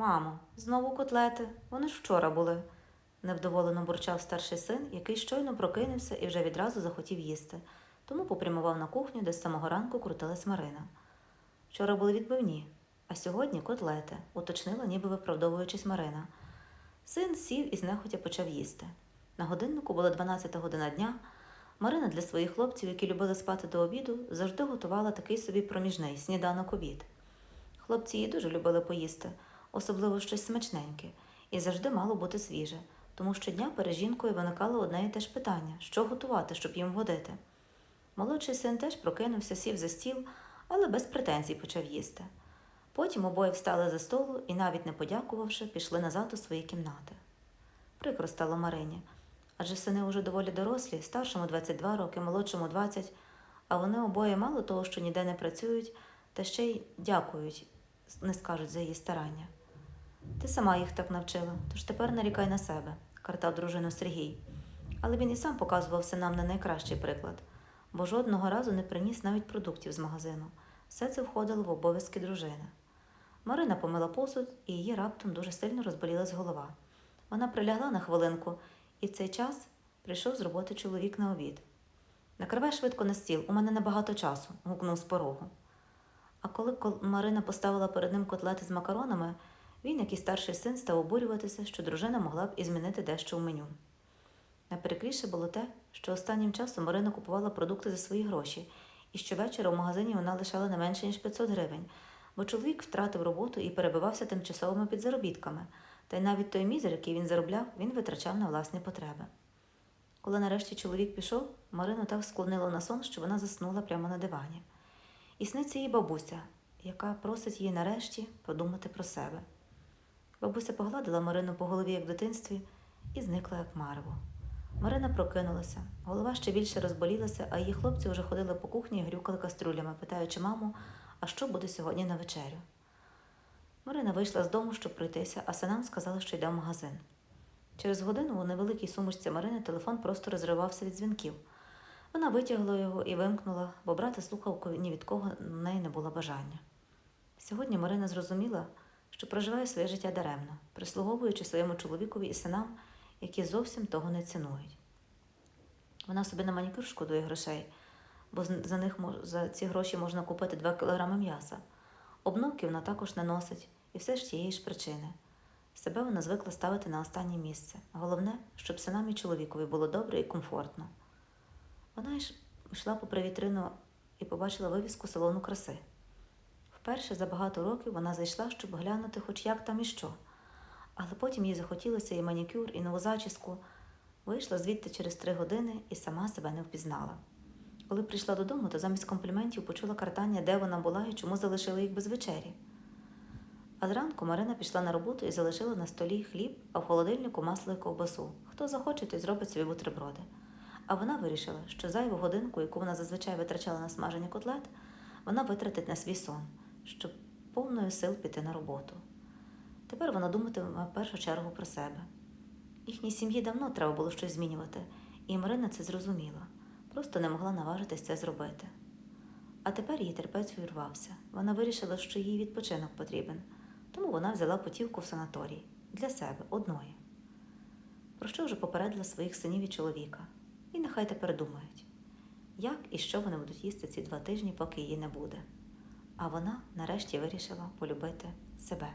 Мамо, знову котлети. Вони ж вчора були, невдоволено бурчав старший син, який щойно прокинувся і вже відразу захотів їсти, тому попрямував на кухню, де з самого ранку крутилась Марина. Вчора були відбивні, а сьогодні котлети, уточнила, ніби виправдовуючись Марина. Син сів і знехотя почав їсти. На годиннику була 12 година дня. Марина для своїх хлопців, які любили спати до обіду, завжди готувала такий собі проміжний сніданок обід. Хлопці її дуже любили поїсти, особливо щось смачненьке, і завжди мало бути свіже, тому щодня перед жінкою виникало одне і те ж питання що готувати, щоб їм водити. Молодший син теж прокинувся, сів за стіл, але без претензій почав їсти. Потім обоє встали за столу і, навіть не подякувавши, пішли назад у свої кімнати. Прикро стало Марині, адже сини уже доволі дорослі, старшому 22 роки, молодшому 20, а вони обоє мало того, що ніде не працюють, та ще й дякують, не скажуть за її старання. Ти сама їх так навчила, тож тепер нарікай на себе, картав дружину Сергій. Але він і сам показував синам не найкращий приклад, бо жодного разу не приніс навіть продуктів з магазину. Все це входило в обов'язки дружини. Марина помила посуд, і її раптом дуже сильно розболілась голова. Вона прилягла на хвилинку, і в цей час прийшов з роботи чоловік на обід. Накривай швидко на стіл, у мене небагато часу, гукнув з порогу. А коли Марина поставила перед ним котлети з макаронами, він, як і старший син, став обурюватися, що дружина могла б і змінити дещо в меню. Найприкріше було те, що останнім часом Марина купувала продукти за свої гроші, і щовечора в магазині вона лишала не менше, ніж 500 гривень, бо чоловік втратив роботу і перебивався тимчасовими підзаробітками, та й навіть той мізер, який він заробляв, він витрачав на власні потреби. Коли нарешті чоловік пішов, Марину так склонило на сон, що вона заснула прямо на дивані. І сниться їй бабуся, яка просить її нарешті подумати про себе. Бабуся погладила Марину по голові, як в дитинстві, і зникла, як марево. Марина прокинулася, голова ще більше розболілася, а її хлопці вже ходили по кухні і грюкали каструлями, питаючи маму, а що буде сьогодні на вечерю. Марина вийшла з дому, щоб пройтися, а синам сказала, що йде в магазин. Через годину у невеликій сумочці Марини телефон просто розривався від дзвінків. Вона витягла його і вимкнула, бо брати слухавку ні від кого в неї не було бажання. Сьогодні Марина зрозуміла, що проживає своє життя даремно, прислуговуючи своєму чоловікові і синам, які зовсім того не цінують. Вона собі на манікюр шкодує грошей, бо за них за ці гроші можна купити 2 кілограми м'яса. Обновки вона також не носить, і все ж тієї ж причини. Себе вона звикла ставити на останнє місце. Головне, щоб синам і чоловікові було добре і комфортно. Вона йшла попри вітрину і побачила вивіску салону краси. Вперше за багато років вона зайшла, щоб глянути хоч як там і що. Але потім їй захотілося і манікюр, і нову зачіску. Вийшла звідти через три години і сама себе не впізнала. Коли прийшла додому, то замість компліментів почула картання, де вона була і чому залишила їх без вечері. А зранку Марина пішла на роботу і залишила на столі хліб, а в холодильнику масло і ковбасу. Хто захоче, той зробить собі бутерброди. А вона вирішила, що зайву годинку, яку вона зазвичай витрачала на смаження котлет, вона витратить на свій сон, щоб повною сил піти на роботу. Тепер вона думатиме в першу чергу про себе. Їхній сім'ї давно треба було щось змінювати, і Марина це зрозуміла, просто не могла наважитись це зробити. А тепер її терпець увірвався. Вона вирішила, що їй відпочинок потрібен, тому вона взяла путівку в санаторій для себе одної. Про що вже попередила своїх синів і чоловіка, і нехай тепер думають, як і що вони будуть їсти ці два тижні, поки її не буде. А вона нарешті вирішила полюбити себе.